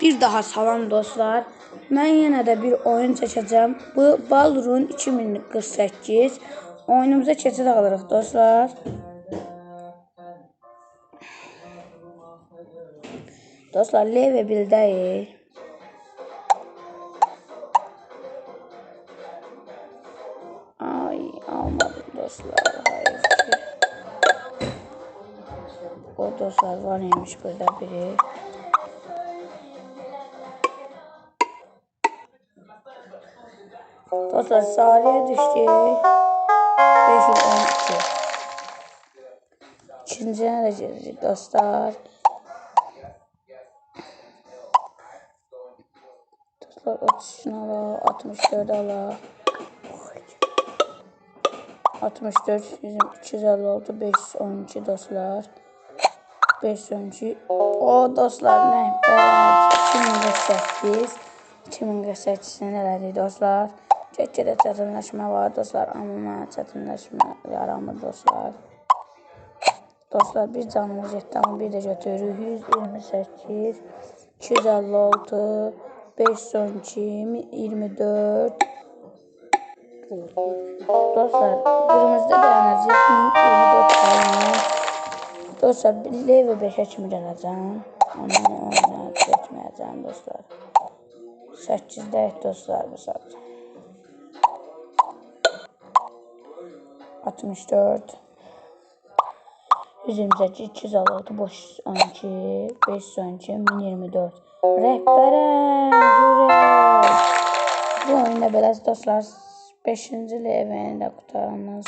Bir daha salam dostlar. Mən yenə də bir oyun çəkəcəm. Bu Balrun 2048. Oyunumuza keçid alırıq dostlar. Dostlar, Leve bildəyik. Ay, almadım dostlar. Hayır ki. O dostlar var imiş burada biri. Dostlar Salih'e düştü. 512. İkinciye de girdik dostlar. Dostlar 30 ala, 64 ala. 64, 250 oldu, 512 dostlar. 512. O dostlar? Evet, 2048. 2048'in elədik dostlar. Get-gedə çətinləşmə var dostlar, amma çətinləşmə yaramır dostlar. Dostlar bir canımız getdi, amma bir də götürürük. 128, 256, 512, 24. Dostlar, qırmızıda dayanacaq 24 tane. Dostlar, level 5'ə kimi gələcəm. Ondan oyuna getməyəcəm dostlar. 8'dəyik dostlar bu saat. 64 128 206 boş 12 512 1024 Rehberem Yürek Bu oyunda biraz dostlar 5. levelini de kurtarandan